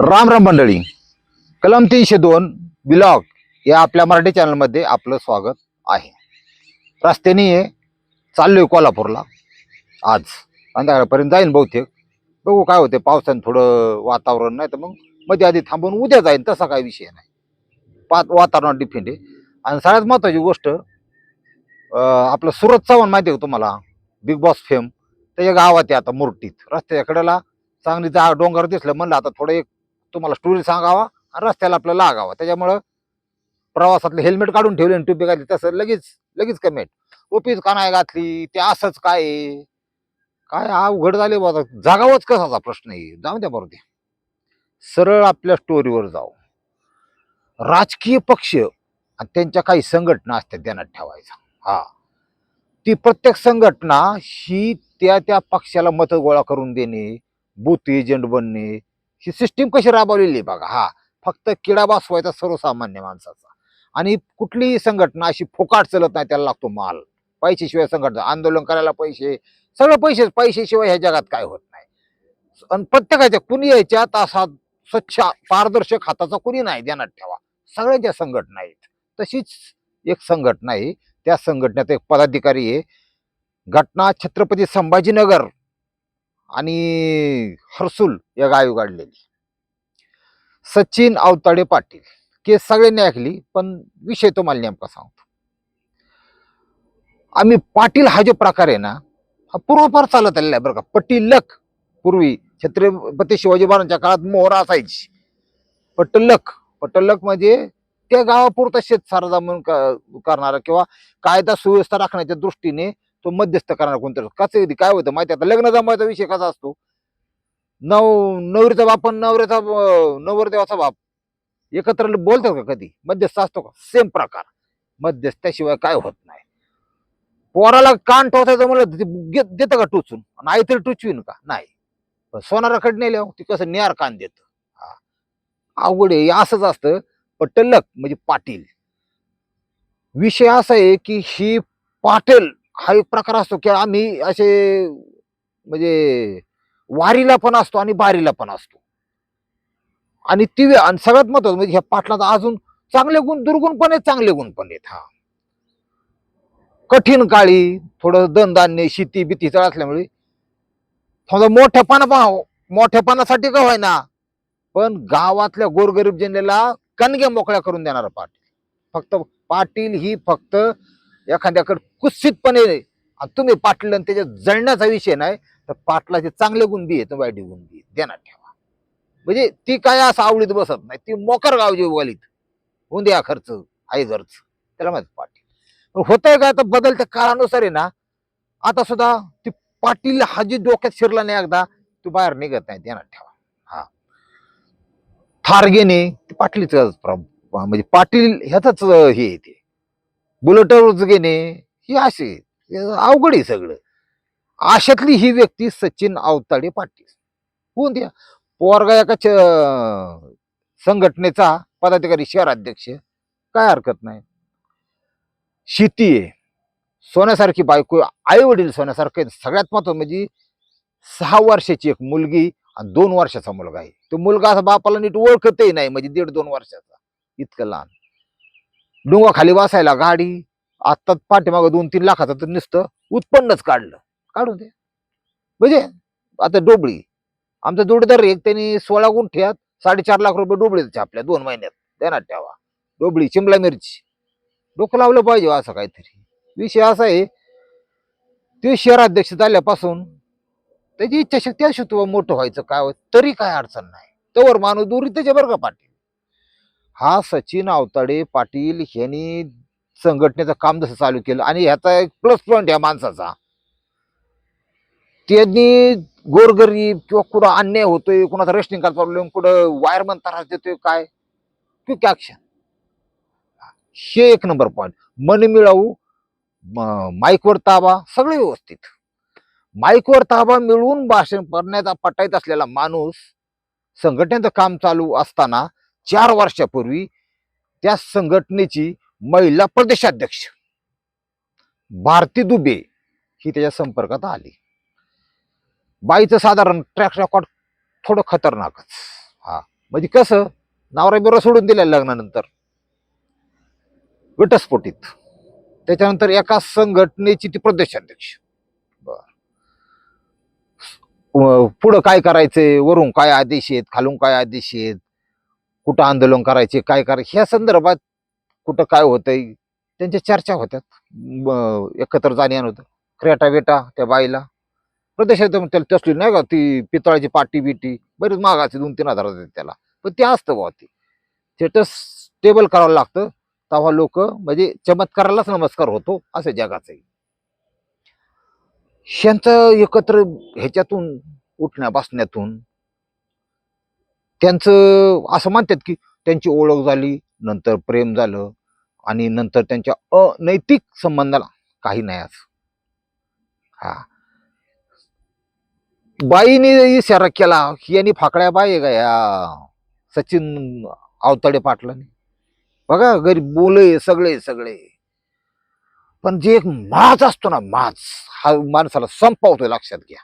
राम राम मंडळी. कलम तीनशे दोन ब्लॉग या आपल्या मराठी चॅनलमध्ये आपलं स्वागत आहे. रस्त्याने ये चाललोय कोल्हापूरला. आज संध्याकाळपर्यंत जाईन बहुतेक. बघू काय होते पावसाने थोडं वातावरण नाही तर मग मध्ये आधी थांबून उद्या जाईन तसा काही विषय नाही. पाच वातावरणात डिफेंड आहे. आणि सगळ्यात महत्वाची गोष्ट आपलं सुरत चव्हाण माहिती आहे तुम्हाला? बिग बॉस फेम त्याच्या गावात आहे आता मुरटीत रस्त्याच्या कडेला चांगली जा डोंगर दिसलं म्हणलं आता थोडं एक तुम्हाला स्टोरी सांगावा आणि रस्त्याला आपलं लागावा. त्याच्यामुळं प्रवासातले हेल्मेट काढून ठेवले आणि टोपी घातली तसं लगेच लगेच कमेंट टोपीच का नाही घातली? ते असंच काय काय काय अवघड झाले बाबा जागावंच कसाचा प्रश्न आहे? जाऊ द्या बरोबर सरळ आपल्या स्टोरीवर जाऊ. राजकीय पक्ष आणि त्यांच्या काही संघटना असतात ध्यानात ठेवायचा. हा. ती प्रत्येक संघटना ही त्या त्या पक्षाला मतं गोळा करून देणे बूथ एजंट बनणे ही सिस्टीम कशी राबवलेली आहे बघा हा. फक्त किडा बसवायचा सर्वसामान्य माणसाचा. आणि कुठलीही संघटना अशी फुकाट चलत नाही त्याला लागतो माल. पैशाशिवाय संघटना आंदोलन करायला पैसे सगळं पैसे पैशाशिवाय ह्या जगात काय होत नाही. आणि प्रत्येकाच्या कुणी याच्यात असा स्वच्छ पारदर्शक हाताचा कुणी नाही ध्यानात ठेवा. सगळ्यांच्या संघटना आहेत. तशीच एक संघटना आहे. त्या संघटनेत एक पदाधिकारी आहे. घटना छत्रपती संभाजीनगर. आणि हर्सुल या गाय उघडलेली. सचिन अवताडे पाटील केस सगळ्यांनी ऐकली पण विषय तो मला नेमका सांगतो. आम्ही पाटील हा जो प्रकार आहे ना हा पूर्वापार चालत आलेला आहे बरं का. पटीलक पूर्वी छत्रपती शिवाजी महाराजांच्या काळात मोहरा असायची. पटलक पटलक म्हणजे त्या गावापुरता शेतसारदा म्हणून करणारा किंवा कायदा सुव्यवस्था राखण्याच्या दृष्टीने तो मध्यस्थ करणार कोणतरी. कसं कधी काय होतं माहिती आता लग्न जमवायचा विषय कसा असतो? नव नवरीचा बाप आणि नवऱ्याचा नवरदेवाचा बाप. एकत्र बोलतात का कधी? मध्यस्थ असतो का? सेम प्रकार. मध्यस्थाशिवाय काय होत नाही. पोराला कान टोचायचं म्हणलं देतं का टोचून? आणि आई तरी टोचवीन का? नाही. पण सोनाराकडे नेल्यावर हो, ती कसं नियार कान देत. आवड आहे असंच असतं. पण टल्लक म्हणजे पाटील. विषय असा आहे की ही पाटील हा एक प्रकार असतो की आम्ही असे म्हणजे वारीला पण असतो आणि बारीला पण असतो. आणि ती आणि सगळ्यात महत्वाचं म्हणजे ह्या पाटलाचा अजून चांगले गुण दुर्गुण पण आहेत चांगले गुण पण आहेत हा. कठीण काळी थोडं धनधान्य शेती बिती असल्यामुळे थोडं मोठ्यापणा हो- मोठ्यापणासाठी का व्हायना पण गावातल्या गोरगरीब जनतेला कणग्या मोकळ्या करून देणार पाटील. फक्त पाटील ही फक्त एखाद्याकडे कुत्सितपणे आणि तुम्ही पाटलं आणि त्याच्या जळण्याचा विषय नाही तर पाटलाचे चांगले गुण बी आहेत वाईट गुण बी देणार ठेवा. म्हणजे ती काय असं आवडीत बसत नाही ती मोकर गाव जे वालीत होऊन द्या खर्च आई खर्च त्याला माहीत पाटील. होतंय काय तर बदलत्या काळानुसार आहे ना आता सुद्धा ती पाटील हा जी डोक्यात शिरला नाही एकदा तू बाहेर निघत नाही देणार ठेवा. हा. थारगेने ते पाटलीच म्हणजे पाटील ह्याच हे येते बुलेटवरच घेणे ही असे अवघड आहे सगळं. अशातली ही व्यक्ती सचिन आवताडे पाटील. होऊन द्या. पोरगा एका संघटनेचा पदाधिकारी शहराध्यक्ष काय हरकत नाही. शेती आहे. सोन्यासारखी बायको आई वडील सोन्यासारखे सगळ्यात महत्त्व म्हणजे सहा वर्षाची एक मुलगी आणि दोन वर्षाचा मुलगा आहे. तो मुलगा असा बापाला नीट ओळखतही नाही म्हणजे दीड दोन वर्षाचा. इतकं लहान. डोंगा खाली बसायला गाडी. आत्ताच पाठीमागं दोन तीन लाखाचं तर नुसतं उत्पन्नच काढलं. काढून दे. म्हणजे आता डोबळी. आमचा जोडीदार एक त्यांनी सोळा गुंठ्यात साडेचार लाख रुपये डोबळी छापल्या दोन महिन्यात. ध्यानात ठेवा. डोबळी शिमला मिरची. डोकं लावलं पाहिजे असं काहीतरी. विषय असा आहे ते शहराध्यक्ष झाल्यापासून त्याची इच्छाशक्ती अशी तुला मोठं व्हायचं काय तरी काय अडचण नाही. तोवर माणूस दुरी त्याच्या बरं का पाटील? हा सचिन अवताडे पाटील ह्यांनी संघटनेचं काम जसं चालू केलं आणि ह्याचा एक प्लस पॉईंट या माणसाचा. त्यांनी गोरगरीब किंवा कुठं अन्याय होतोय कुणाचा रेशनिंग कार्ड प्रॉब्लेम कुठं वायरमन त्रास देतोय काय? क्विक ॲक्शन हे एक नंबर पॉईंट मन मिळवू माईकवर ताबा सगळे व्यवस्थित. माईकवर ताबा मिळवून भाषण करण्याचा पटायत असलेला माणूस संघटनेचं काम चालू असताना चार वर्षापूर्वी त्या संघटनेची महिला प्रदेशाध्यक्ष भारती दुबे ही त्याच्या संपर्कात आली. बाईचं साधारण ट्रॅक रेकॉर्ड थोडं खतरनाकच. हा म्हणजे कसं नावरा बिरा सोडून दिल्या लग्नानंतर. घटस्फोटीत त्याच्यानंतर एका संघटनेची ती प्रदेशाध्यक्ष. बर. पुढं काय करायचंय? वरून काय आदेश आहेत? खालून काय आदेश आहेत? कुठं आंदोलन करायचे काय करायचे ह्या संदर्भात कुठं काय होतंय त्यांच्या चर्चा होत्यात एकत्र जाण्यान होतं. क्रेटा बेटा त्या बाईला. प्रदेशात त्याला तसली नाही का ती पितळाची पाटी बिटी बरीच मागाचे दोन तीन हजार त्याला. पण ते असतं बुवा ते. स्टेटस स्टेबल करावं लागतं. तेव्हा लोक म्हणजे चमत्कारालाच नमस्कार होतो असं जगाचंही यांचं एकत्र ह्याच्यातून उठण्या बसण्यातून त्यांचं असं म्हणतात की त्यांची ओळख झाली नंतर प्रेम झालं आणि नंतर त्यांच्या अनैतिक संबंधाला काही नाही असं. हा. बाईने इशारा केला यांनी फाकड्या बाई का या? सचिन अवताडे पाटलाने. बघा गरीब बोले सगळे सगळे. पण जे एक माज असतो ना माज हा माणसाला संपवतो लक्षात घ्या.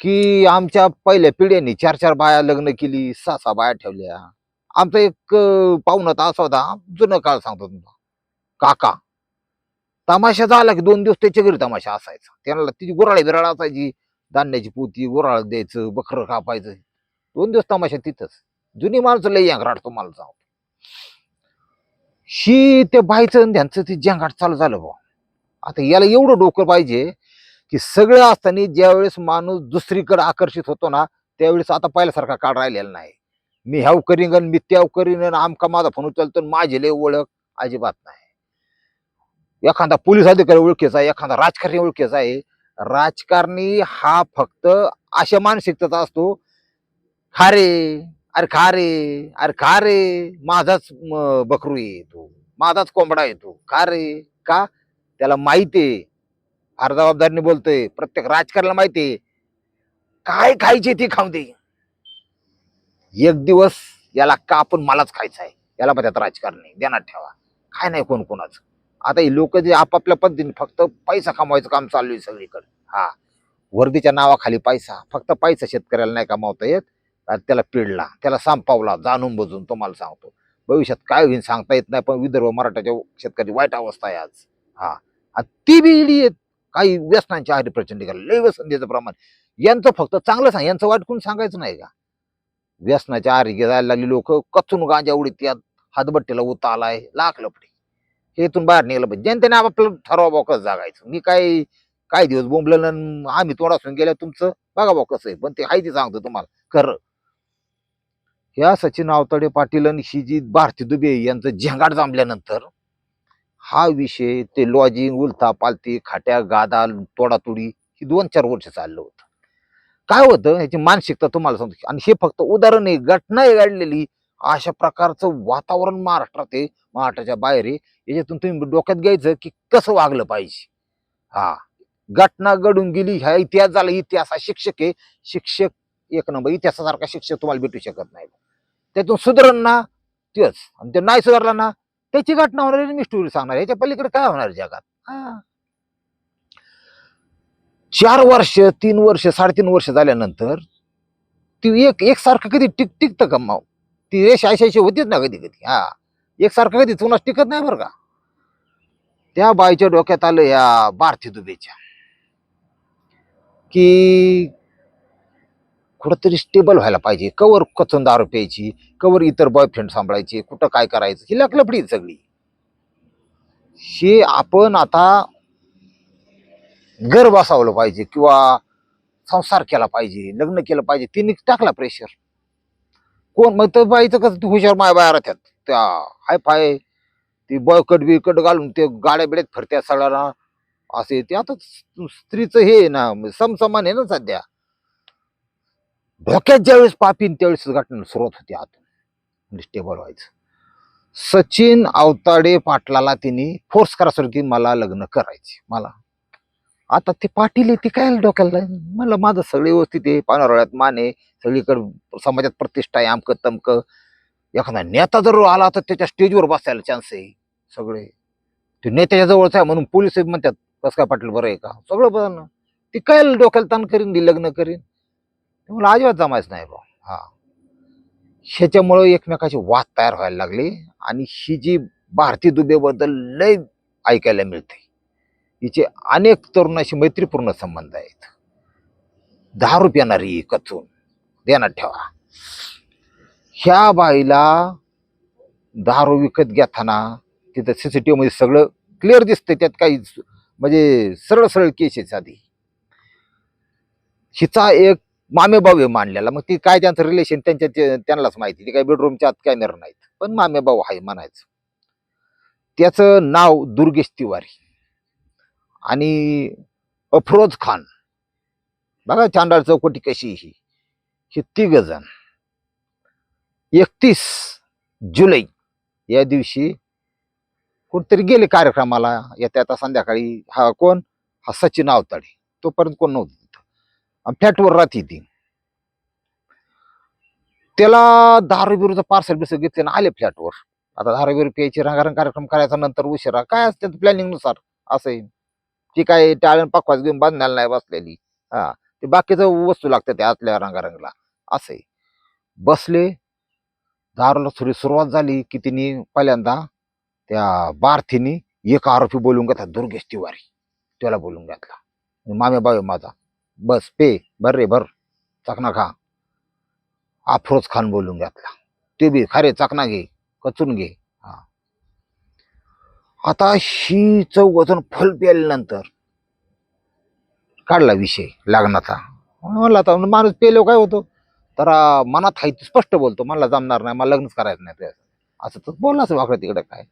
की आमच्या पहिल्या पिढ्यांनी चार चार बाया लग्न केली सहा सहा बाया ठेवल्या. आमचा एक पाहुणा तर असा होता जुनं काळ सांगतो तुमचा काका. तमाशा झाला की दोन दिवस त्याच्या घरी तमाशा असायचा. त्यांना तिची गुराळी बिराळ असायची. धान्याची पोती गुराळ द्यायचं बकरं कापायचं. दोन दिवस तमाशा तिथंच. जुनी माणसं लई अंगराट तुम्हाला जाऊ शी त्या बाईचं त्यांचं ते जंगाट चालू झालं बा आता याला एवढं डोकं पाहिजे की सगळं असताना ज्यावेळेस माणूस दुसरीकडे आकर्षित होतो ना त्यावेळेस आता पहिल्यासारखा काळ राहिलेला नाही. मी ह्याव करीन मी त्याव करीन आमका माझा फोन उचलतो आणि माझी लय ओळख अजिबात नाही. एखादा पोलीस अधिकारी ओळखीचा आहे एखादा राजकारणी ओळखीचा आहे राजकारणी हा फक्त अशा मानसिकतेचा असतो खा रे अरे खारे अरे खारे माझाच म, बकरू आहे तो माझाच कोंबडा आहे तो रे का? त्याला माहिती आहे अर्धजबाबदारीने बोलतोय प्रत्येक राजकारणाला माहिती काय खायचे ती खाऊ दे. एक दिवस याला का आपण मलाच खायचं आहे. याला त्यात राजकारणी देणार ठेवा. काय नाही कोण कोणाचं. आता ही लोक जे आपापल्या पद्धतीने फक्त पैसा कमवायचं काम चालू आहे सगळीकडे. हा. वर्दीच्या नावाखाली पैसा. फक्त पैसा शेतकऱ्याला नाही कमावता येत. त्याला पिडला त्याला संपावला. जाणून बुजून तुम्हाला सांगतो. भविष्यात काय होईल सांगता येत नाही पण विदर्भ मराठाच्या शेतकऱ्याची वाईट अवस्था आहे आज. हा. ती बी इडी आहेत काही व्यसनांच्या आहारी प्रचंड गेला लय व्यसन प्रमाण. यांचं फक्त चांगलं सांग. यांचं वाट कोण सांगायचं नाही का? व्यसनाच्या आहारी जायला लागली लोक. कचून गांजा उडीत त्यात हातबट्टीला उता आलाय. लाख लपडी. हे इथून बाहेर निघालं पाहिजे. जनतेने आपलं ठरवा बॉकस जागायचं. मी काय काय दिवस बोंबलं आम्ही तोंडासून गेल्या तुमचं? बघा बॉकस आहे. पण ते आहे ते सांगतो तुम्हाला. खरं. ह्या सचिन आवताडे पाटील आणि ही जी भारती दुबे यांचं झंगाट जमल्यानंतर हा विषय ते लॉजिंग उलथा पालती खाट्या गादा तोडातोडी ही दोन चार वर्ष चाललं होतं. काय होतं ह्याची मानसिकता तुम्हाला सांगतो आणि हे फक्त उदाहरण आहे घटना आहे घडलेली. अशा प्रकारचं वातावरण महाराष्ट्रात आहे महाराष्ट्राच्या बाहेर आहे. याच्यातून तुम्ही डोक्यात घ्यायचं की कसं वागलं पाहिजे. हा घटना घडून गेली ह्या इतिहास झाला इतिहास हा शिक्षक आहे. शिक्षक एक नंबर इतिहासासारखा शिक्षक तुम्हाला भेटू शकत नाही. त्यातून सुधारण ना तेच. आणि ते नाही सुधारला ना त्याची घटना होणार मी स्टोरी सांगणार याच्या पलीकडे काय होणार जगात? हा. चार वर्ष तीन वर्ष साडेतीन वर्ष झाल्यानंतर ती एक एकसारखं कधी टिक टिकतं का माव ती रेष ऐशाशी होतीच ना कधी कधी. हा. एकसारखं कधी चुनाच टिकत नाही बरं का? त्या बाईच्या डोक्यात आलं या भारती दुबेच्या. की कुठंतरी स्टेबल व्हायला पाहिजे. कवर कचून दारू प्यायची कवर इतर बॉयफ्रेंड सांभाळायचे कुठं काय करायचं ही लकलपडी सगळी. हे आपण आता घर बसावलं पाहिजे किंवा संसार केला पाहिजे लग्न केलं पाहिजे तिने टाकला प्रेशर कोण मग तर बाईचं कसं ती हुशार माय बाहेर राहत्यात. त्या हाय फाय ती बळकट बिकट घालून ते गाड्या बिड्यात फिरत्या सगळ्यांना असे ते आता स्त्रीचं हे आहे ना समसमान आहे ना सध्या. धोक्यात ज्यावेळेस पापीन त्यावेळेस घटना सुरुवात होती आतून स्टेबल व्हायचं सचिन अवताडे पाटलाला तिने फोर्स करा की मला लग्न करायचे. मला. आता ते पाटील आहे ते काय डोक्याला? मला माझं सगळे व्यवस्थित आहे पानोरळ्यात माने सगळीकडे समाजात प्रतिष्ठा आहे आमकं तमकं. एखादा नेता जर आला तर त्याच्या स्टेजवर बसायला चान्स आहे सगळे. ते नेत्याच्या जवळच आहे म्हणून पोलीस म्हणतात कसं काय पाटील बरं आहे का? सगळं बरं ना ती काय डोक्याला ताण करीन ती लग्न करीन? मला अजिबात जमायच नाही बा हा. ह्याच्यामुळं एकमेकाची वाद तयार व्हायला लागले आणि ही जी भारतीय दुबेबद्दल लय ऐकायला मिळते हिचे अनेक तरुणाशी मैत्रीपूर्ण संबंध आहेत. दारू पिणारी कचून देणार ठेवा. ह्या बाईला दारू विकत घेताना तिथं सीसीटीव्ही मध्ये सगळं क्लिअर दिसतंय. त्यात काही म्हणजे सरळ सरळ केस आहे साधी. हिचा एक मामे भाऊ आहे मानलेला. मग ती काय त्यांचं रिलेशन त्यांच्या त्यांनाच माहिती. ती काही बेडरूमच्या आत कॅमेरा नाहीत. पण मामे भाऊ आहे म्हणायचं. त्याचं नाव दुर्गेश तिवारी. आणि अफरोज खान. बघा चांडाळ चौकटी कशी ही. हे तिघ जण. एकतीस जुलै या दिवशी कुठतरी गेले कार्यक्रमाला. येत्या आता संध्याकाळी. हा कोण? हा सचिन आवताडे. तोपर्यंत कोण नव्हतं. फ्लॅटवर राहते ती. त्याला दारू बिरूचं पार्सल बिसल घेतले ना आले फ्लॅटवर. आता दारू बिरू प्यायची रंगारंग कार्यक्रम करायचा नंतर उशिरा. काय असते प्लॅनिंगनुसार? असं आहे. ती काय टाळण पाकवास घेऊन बांधण्याला नाही बसलेली. हा. ते बाकीचं वस्तू लागते त्या आतल्या रंगारंगला. असं आहे. बसले. दारूला थोडी सुरुवात झाली की तिने पहिल्यांदा त्या बारथीनी एक आरोपी बोलून घेतला दुर्गेश तिवारी. त्याला बोलून घेतला. मामे बावे माझा. बस पे भर रे भर. चकना खा. अफरोज खान बोलून घेतला. ते बी खरे चकना घे कचून घे. हा. आता ही चौघजण फल प्यायल्यानंतर काढला विषय लग्नाचा. म्हणला आता माणूस पेलो काय होतो? तर मनात आहे स्पष्ट बोलतो. मला जमणार नाही मला लग्नच करायचं नाही ते असं तर बोललाच वाकडं तिकडं काय?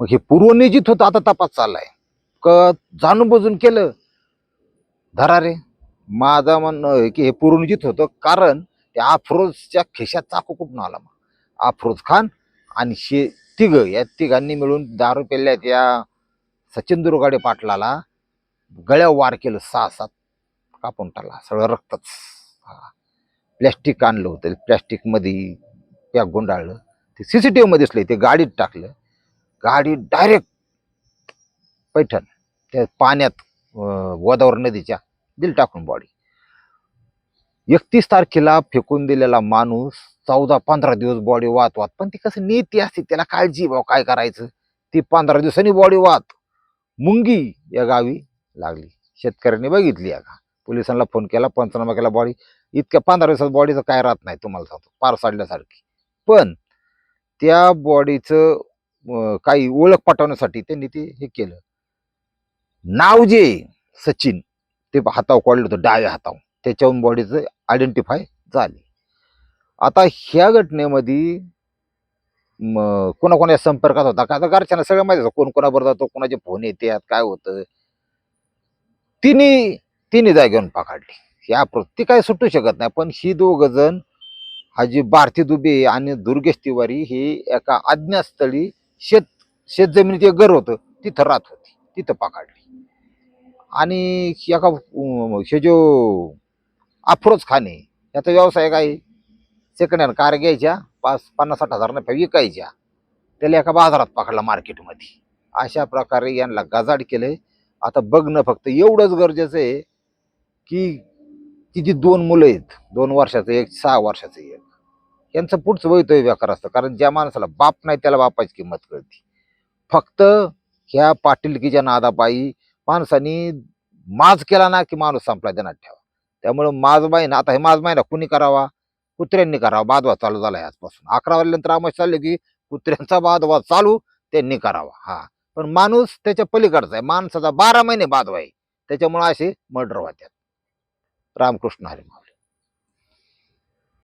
मग हे पूर्वनियोजित होतं आता तपास चाललाय. क जाणून बुजून केलं धरा रे. माझं म्हणणं आहे की हे पूर्वनियोजित होतं कारण त्या अफरोजच्या खिशात चाकू कुठून आला मग? अफरोज खान आणि शे तिघ या तिघांनी मिळून दारू पेल्या त्या सचिन दुर्गाडे पाटलाला गळ्या वार केलं सहा सात कापून टाकला सगळं रक्तच. प्लॅस्टिक आणलं होतं प्लॅस्टिकमध्ये त्या पॅक गुंडाळलं. ते सी सी टी व्हीमध्ये दिसलं ते गाडीत टाकलं. गाडी डायरेक्ट पैठण त्या पाण्यात गोदावरी नदीच्या दिल टाकून बॉडी एकतीस तारखेला फेकून दिलेला माणूस चौदा पंधरा दिवस बॉडी वाहत वाहत पण ती कसं नीती असते त्याला काळजी भाऊ काय करायचं? ती पंधरा दिवसांनी बॉडी वाहत. मुंगी या गावी लागली. शेतकऱ्यांनी बघितली या का पोलिसांना फोन केला पंचनामा केला बॉडी इतक्या पंधरा दिवसात बॉडीचं काय राहत नाही तुम्हाला सांगतो. पार साडल्यासारखी पण त्या बॉडीचं काही ओळख पटवण्यासाठी त्यांनी ते हे केलं. नाव जे सचिन ते हाताव काढलं होतं डाव्या हाताव त्याच्याहून बॉडीचं आयडेंटिफाय झाले. आता ह्या घटनेमध्ये कोणाकोणाच्या संपर्कात होता? का? आता घरच्यांना सगळं माहिती होतं कोण कोणाबरोबर जातो कोणाचे फोन येतात काय होतं. तिने तिन्ही जागेवरून पकडली. या ती काय सुटू शकत नाही पण ही दोघ जण हा जी भारती दुबे आणि दुर्गेश तिवारी हे एका अज्ञातस्थळी शेत शेत जमिनीत एक घर होतं तिथं राहत होती तिथं पाकाडली. आणि एका हे जो अफरोज खान आहे याचा व्यवसाय काय सेकंड हँड कार घ्यायच्या पाच पन्नास साठ हजार रुपये विकायच्या. त्याला एका बाजारात पकडला मार्केटमध्ये अशा प्रकारे यांना गजाड केलंय. आता बघणं फक्त एवढंच गरजेचं आहे की तिची दोन मुलं आहेत दोन वर्षाचं एक सहा वर्षाचं एक यांचं पुढचं वैतव्य बेकार असतं. कारण ज्या माणसाला बाप नाही त्याला बापाची किंमत कळते. फक्त ह्या पाटीलकीच्या नादापायी माणसानी माज केला ना की माणूस संपला देणार ठेवा. त्यामुळं माज ना आता हे माज ना कुणी करावा? कुत्र्यांनी करावा. बादवा चालू झाला आजपासून. अकरा वाजल्यानंतर आमच चालले की कुत्र्यांचा बादवा चालू त्यांनी करावा. हा. पण माणूस त्याच्या पलीकडचा आहे. माणसाचा बारा महिने बादवा आहे. त्याच्यामुळे असे मर्डर होत्यात रामकृष्ण हरिमा